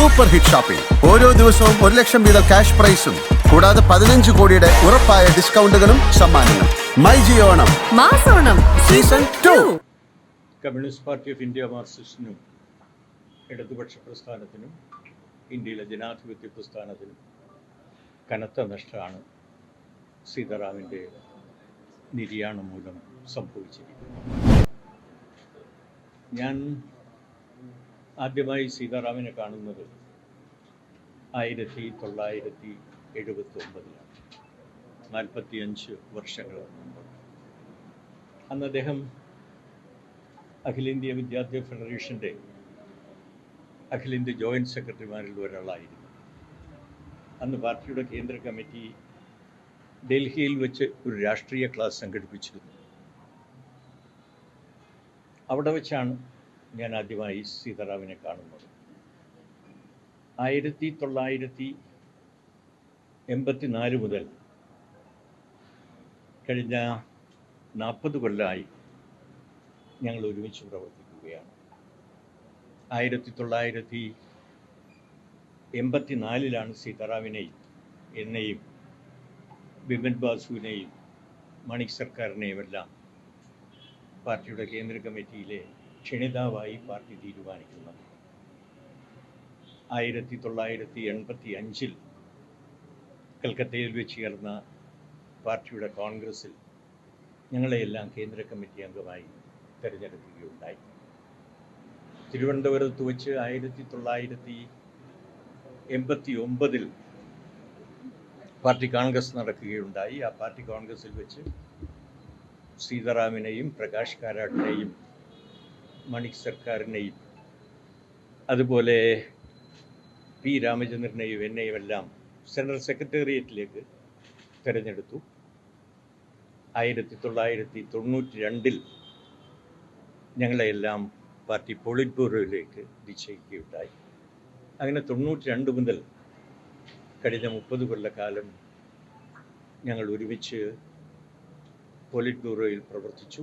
Super hit shopping ഓരോ ദിവസവും ഒരു ലക്ഷം വീതം ക്യാഷ് പ്രൈസും. കൂടാതെ പതിനഞ്ച് കോടിയുടെ ഉറപ്പായ ഡിസ്കൗണ്ടുകളും സമ്മാനങ്ങളും. മൈ ജിയോണം മാസോണം season two. Communist party of India മാർക്സിസ്റ്റിനും ഇടതുപക്ഷ പ്രസ്ഥാനത്തിനും ഇന്ത്യയിലെ ജനാധിപത്യ പ്രസ്ഥാനത്തിനും കനത്ത നഷ്ടമാണ് സീതാറാമിന്റെ നിര്യാണം മൂലം സംഭവിച്ചിരിക്കുന്നത്. ഞാൻ ആദ്യമായി സീതാറാമിനെ കാണുന്നത് ആയിരത്തി തൊള്ളായിരത്തി എഴുപത്തി ഒമ്പതിലാണ് നാൽപ്പത്തിയഞ്ച് വർഷങ്ങൾ മുമ്പ്. അന്ന് അദ്ദേഹം അഖിലേന്ത്യ വിദ്യാർത്ഥി ഫെഡറേഷന്റെ അഖിലേന്ത്യ ജോയിന്റ് സെക്രട്ടറിമാരിൽ ഒരാളായിരുന്നു. അന്ന് പാർട്ടിയുടെ കേന്ദ്ര കമ്മിറ്റി ഡൽഹിയിൽ വെച്ച് ഒരു രാഷ്ട്രീയ ക്ലാസ് സംഘടിപ്പിച്ചിരുന്നു. അവിടെ വെച്ചാണ് ഞാൻ ആദ്യമായി സീതാറാമിനെ കാണുന്നത്. ആയിരത്തി തൊള്ളായിരത്തി എൺപത്തിനാല് മുതൽ കഴിഞ്ഞ നാൽപ്പത് കൊല്ലമായി ഞങ്ങൾ ഒരുമിച്ച് പ്രവർത്തിക്കുകയാണ്. ആയിരത്തി തൊള്ളായിരത്തി എൺപത്തിനാലിലാണ് സീതാറാവിനെയും എന്നെയും ബിപിൻ ബാസുവിനെയും മണിക് സർക്കാരിനെയും എല്ലാം പാർട്ടിയുടെ കേന്ദ്ര കമ്മിറ്റിയിലെ ക്ഷണിതാവായി പാർട്ടി തീരുമാനിക്കുന്നത്. ആയിരത്തി തൊള്ളായിരത്തി എൺപത്തി അഞ്ചിൽ കൽക്കത്തയിൽ വെച്ച് ചേർന്ന പാർട്ടിയുടെ കോൺഗ്രസിൽ ഞങ്ങളെയെല്ലാം കേന്ദ്ര കമ്മിറ്റി അംഗമായി തിരഞ്ഞെടുക്കുകയുണ്ടായി. തിരുവനന്തപുരത്ത് വെച്ച് ആയിരത്തി തൊള്ളായിരത്തി എൺപത്തി ഒമ്പതിൽ പാർട്ടി കോൺഗ്രസ് നടക്കുകയുണ്ടായി. ആ പാർട്ടി കോൺഗ്രസിൽ വെച്ച് സീതാറാമിനെയും പ്രകാശ് കാരാട്ടിനെയും മണിക് സർക്കാരിനെയും അതുപോലെ പി രാമചന്ദ്രനെയും എന്നെയും എല്ലാം സെൻട്രൽ സെക്രട്ടേറിയറ്റിലേക്ക് തിരഞ്ഞെടുത്തു. ആയിരത്തി തൊള്ളായിരത്തി തൊണ്ണൂറ്റി രണ്ടിൽ ഞങ്ങളെയെല്ലാം പാർട്ടി പോളിറ്റ് ബ്യൂറോയിലേക്ക് നിശ്ചയിക്കുകയുണ്ടായി. അങ്ങനെ തൊണ്ണൂറ്റി രണ്ട് മുതൽ കഴിഞ്ഞ മുപ്പത് കൊല്ലക്കാലം ഞങ്ങൾ ഒരുമിച്ച് പോളിറ്റ് ബ്യൂറോയിൽ പ്രവർത്തിച്ചു.